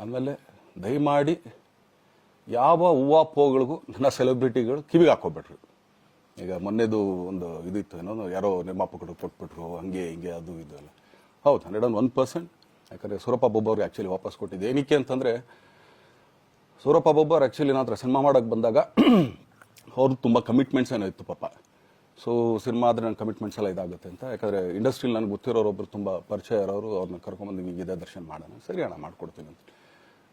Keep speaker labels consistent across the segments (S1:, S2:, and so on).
S1: ಆಮೇಲೆ ದಯಮಾಡಿ ಯಾವ ಹೂವಾಪೋಗಳಿಗೂ ನನ್ನ ಸೆಲೆಬ್ರಿಟಿಗಳು ಕಿವಿಗೆ ಹಾಕೋಬೇಡ್ರಿ ಈಗ ಮೊನ್ನೆದು ಒಂದು ಇದಿತ್ತು, ಏನೋ ಯಾರೋ ನಿರ್ಮಾಪಕರು ಕೊಟ್ಬಿಟ್ರು, ಹಂಗೆ ಹಿಂಗೆ ಅದು ಇದು ಎಲ್ಲ. ಹೌದು, ಹಂಡ್ರೆಡ್ ಆ್ಯಂಡ್ ಒನ್ ಪರ್ಸೆಂಟ್. ಯಾಕಂದರೆ ಸೂರಪ್ಪ ಬೊಬ್ಬ ಆ್ಯಕ್ಚುಲಿ ವಾಪಸ್ ಕೊಟ್ಟಿದ್ದೆ. ಏನಕ್ಕೆ ಅಂತಂದರೆ, ಸೂರಪ್ಪ ಬೊಬ್ಬರ್ ಆ್ಯಕ್ಚುಲಿ ನನ್ನ ಹತ್ರ ಸಿನಿಮಾ ಮಾಡೋಕ್ಕೆ ಬಂದಾಗ ಅವ್ರದ್ದು ತುಂಬ ಕಮಿಟ್ಮೆಂಟ್ಸ್ ಏನೋ ಇತ್ತು ಪಾಪ. ಸೊ ಸಿನಿಮಾ ಆದರೆ ನನ್ನ ಕಮಿಟ್ಮೆಂಟ್ಸ್ ಎಲ್ಲ ಇದಾಗುತ್ತೆ ಅಂತ. ಯಾಕಂದರೆ ಇಂಡಸ್ಟ್ರಿಲಿ ನನಗೆ ಗೊತ್ತಿರೋರೊಬ್ಬರು ತುಂಬ ಪರಿಚಯ ಇರೋರು, ಅವ್ರನ್ನ ಕರ್ಕೊಂಬಂದು ಇದೇ ದರ್ಶನ ಮಾಡೋಣ, ಸರಿ ಅಣ್ಣ, ಮಾಡ್ಕೊಡ್ತೀನಿ ಅಂತ.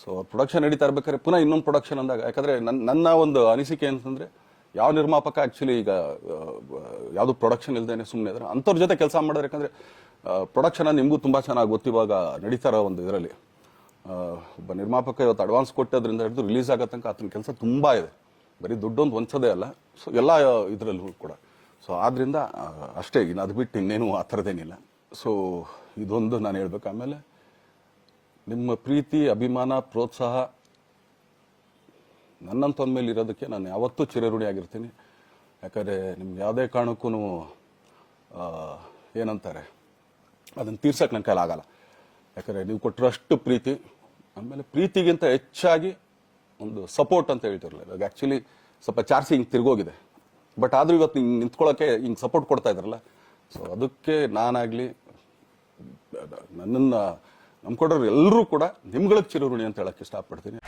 S1: ಸೊ ಪ್ರೊಡಕ್ಷನ್ ನಡೀತಾ ಇರ್ಬೇಕಾದ್ರೆ ಪುನಃ ಇನ್ನೊಂದು ಪ್ರೊಡಕ್ಷನ್ ಅಂದಾಗ, ಯಾಕಂದ್ರೆ ನನ್ನ ಒಂದು ಅನಿಸಿಕೆ ಅಂತಂದ್ರೆ ಯಾವ ನಿರ್ಮಾಪಕ ಆಕ್ಚುಲಿ ಈಗ ಯಾವುದು ಪ್ರೊಡಕ್ಷನ್ ಇಲ್ದೇನೆ ಸುಮ್ಮನೆ ಇದ್ರೆ, ಅಂಥವ್ರ ಜೊತೆ ಕೆಲಸ ಮಾಡಿದ್ರೆ ಯಾಕಂದ್ರೆ ಪ್ರೊಡಕ್ಷನ್ ನಿಮಗೂ ತುಂಬಾ ಚೆನ್ನಾಗಿ ಗೊತ್ತಿವಾಗ ನಡೀತಾರ ಒಂದು ಇದರಲ್ಲಿ. ಒಬ್ಬ ನಿರ್ಮಾಪಕ ಇವತ್ತು ಅಡ್ವಾನ್ಸ್ ಕೊಟ್ಟದ್ರಿಂದ ಹಿಡಿದು ರಿಲೀಸ್ ಆಗೋ ತನಕ ಆತನ ಕೆಲಸ ತುಂಬಾ ಇದೆ. ಬರೀ ದುಡ್ಡೊಂದು ಹೊಂಚೋದೇ ಅಲ್ಲ ಸೊ ಎಲ್ಲ ಇದರಲ್ಲೂ ಕೂಡ. ಸೊ ಆದ್ರಿಂದ ಅಷ್ಟೇ, ಇನ್ನು ಅದು ಬಿಟ್ಟು ಇನ್ನೇನು ಆ ಥರದ್ದೇನಿಲ್ಲ. ಸೊ ಇದೊಂದು ನಾನು ಹೇಳ್ಬೇಕು. ಆಮೇಲೆ ನಿಮ್ಮ ಪ್ರೀತಿ, ಅಭಿಮಾನ, ಪ್ರೋತ್ಸಾಹ ನನ್ನಂತೊಂದ ಮೇಲೆ ಇರೋದಕ್ಕೆ ನಾನು ಯಾವತ್ತೂ ಚಿರಋಣಿಯಾಗಿರ್ತೀನಿ ಯಾಕಂದರೆ ನಿಮ್ಗೆ ಯಾವುದೇ ಕಾರಣಕ್ಕೂ ಏನಂತಾರೆ, ಅದನ್ನು ತೀರ್ಸಕ್ಕೆ ನನ್ನ ಕೈಲಿ ಆಗಲ್ಲ. ಯಾಕಂದರೆ ನೀವು ಕೊಟ್ಟಿರೋಷ್ಟು ಪ್ರೀತಿ, ಆಮೇಲೆ ಪ್ರೀತಿಗಿಂತ ಹೆಚ್ಚಾಗಿ ಒಂದು ಸಪೋರ್ಟ್ ಅಂತ ಹೇಳ್ತಿರಲಿಲ್ಲ ಇವಾಗ ಆ್ಯಕ್ಚುಲಿ ಸ್ವಲ್ಪ ಚಾರ್ಸಿ ಹಿಂಗೆ ತಿರುಗೋಗಿದೆ. ಬಟ್ ಆದರೂ ಇವತ್ತು ಹಿಂಗೆ ನಿಂತ್ಕೊಳ್ಳೋಕ್ಕೆ ಹಿಂಗೆ ಸಪೋರ್ಟ್ ಕೊಡ್ತಾ ಇದ್ರಲ್ಲ. ಸೊ ಅದಕ್ಕೆ ನಾನಾಗಲಿ, ನನ್ನನ್ನು ನಂಬ್ಕೊಡೋರು ಎಲ್ಲರೂ ಕೂಡ ನಿಮ್ಗಳಿಗೆ ಚಿರಋಣಿ ಅಂತ ಹೇಳಕ್ಕೆ ಇಷ್ಟಪಡ್ತೀನಿ.